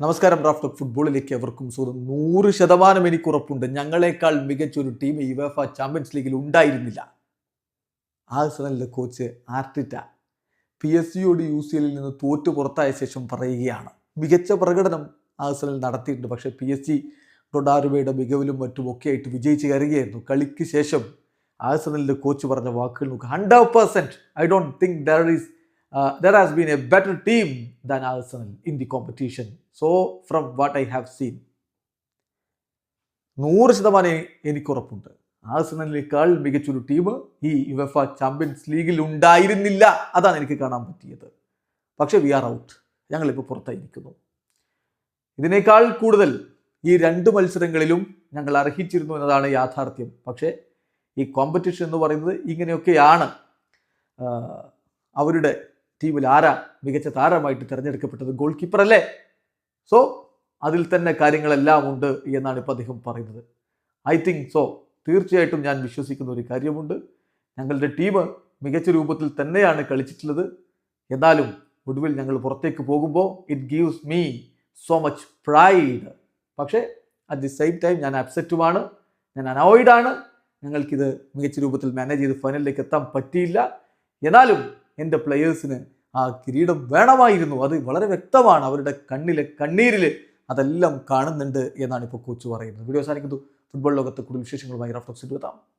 നമസ്കാരം ഡ്രാഫ്റ്റ് ഫുട്ബോളിലേക്ക് എവർക്കും സ്വന്തം നൂറ് ശതമാനം എനിക്ക് ഉറപ്പുണ്ട്. ഞങ്ങളെക്കാൾ മികച്ചൊരു ടീം യുവേഫ ചാമ്പ്യൻസ് ലീഗിൽ ഉണ്ടായിരുന്നില്ല. ആഴ്സണലിലെ കോച്ച് ആർട്ടിറ്റ പി എസ് സിയോട് യു സി എല്ലിൽ നിന്ന് തോറ്റു പുറത്തായ ശേഷം പറയുകയാണ്. മികച്ച പ്രകടനം ആഴ്സണൽ നടത്തിയിട്ടുണ്ട്. പക്ഷേ പി എസ് സി റൊഡാറുവയുടെ മികവിലും മറ്റും ഒക്കെ ആയിട്ട് വിജയിച്ച് കയറുകയായിരുന്നു. കളിക്ക് ശേഷം ആഴ്സണലിന്റെ കോച്ച് പറഞ്ഞ വാക്കുകൾ നോക്കുക hundred percent I don't think there is there has been a better team than Arsenal in the competition. So, from what I have seen, നൂറ് ശതമാനം എനിക്കുറപ്പുണ്ട് ആഴ്സണലിനേക്കാൾ മികച്ചൊരു ടീം ഈ യുവഫ ചാമ്പ്യൻസ് ലീഗിൽ ഉണ്ടായിരുന്നില്ല. അതാണ് എനിക്ക് കാണാൻ പറ്റിയത്. പക്ഷേ വി ആർ ഔട്ട് ഞങ്ങളിപ്പോൾ പുറത്തായിരിക്കുന്നു. ഇതിനേക്കാൾ കൂടുതൽ ഈ രണ്ട് മത്സരങ്ങളിലും ഞങ്ങൾ അർഹിച്ചിരുന്നു എന്നതാണ് യാഥാർത്ഥ്യം. പക്ഷേ ഈ കോമ്പറ്റീഷൻ എന്ന് പറയുന്നത് ഇങ്ങനെയൊക്കെയാണ് ആഹ് അവരുടെ ടീമിൽ ആരാ മികച്ച താരമായിട്ട് തിരഞ്ഞെടുക്കപ്പെട്ടത് ഗോൾ കീപ്പർ അല്ലേ? സോ അതിൽ തന്നെ കാര്യങ്ങളെല്ലാം ഉണ്ട് എന്നാണ് ഇപ്പോൾ അദ്ദേഹം പറയുന്നത്. ഐ തിങ്ക് സോ തീർച്ചയായിട്ടും ഞാൻ വിശ്വസിക്കുന്ന ഒരു കാര്യമുണ്ട്. ഞങ്ങളുടെ ടീം മികച്ച രൂപത്തിൽ തന്നെയാണ് കളിച്ചിട്ടുള്ളത്. എന്നാലും ഒടുവിൽ ഞങ്ങൾ പുറത്തേക്ക് പോകുമ്പോൾ it gives me so much pride പക്ഷേ അറ്റ് ദി സെയിം ടൈം ഞാൻ അപ്സെറ്റുമാണ് ഞാൻ അനോയിഡാണ് ഞങ്ങൾക്കിത് മികച്ച രൂപത്തിൽ മാനേജ് ചെയ്ത് ഫൈനലിലേക്ക് എത്താൻ പറ്റിയില്ല. എന്നാലും എന്റെ പ്ലെയേഴ്സിന് ആ കിരീടം വേണമായിരുന്നു. അത് വളരെ വ്യക്തമാണ്. അവരുടെ കണ്ണിലെ കണ്ണീരിൽ അതെല്ലാം കാണുന്നുണ്ട് എന്നാണ് ഇപ്പോൾ കോച്ച് പറയുന്നത്. വീഡിയോ സാധിക്കുന്നു ഫുട്ബോൾ ലോകത്ത് കൂടുതൽ വിശേഷങ്ങളുമായി റഫ്ലക്സ് എത്താം.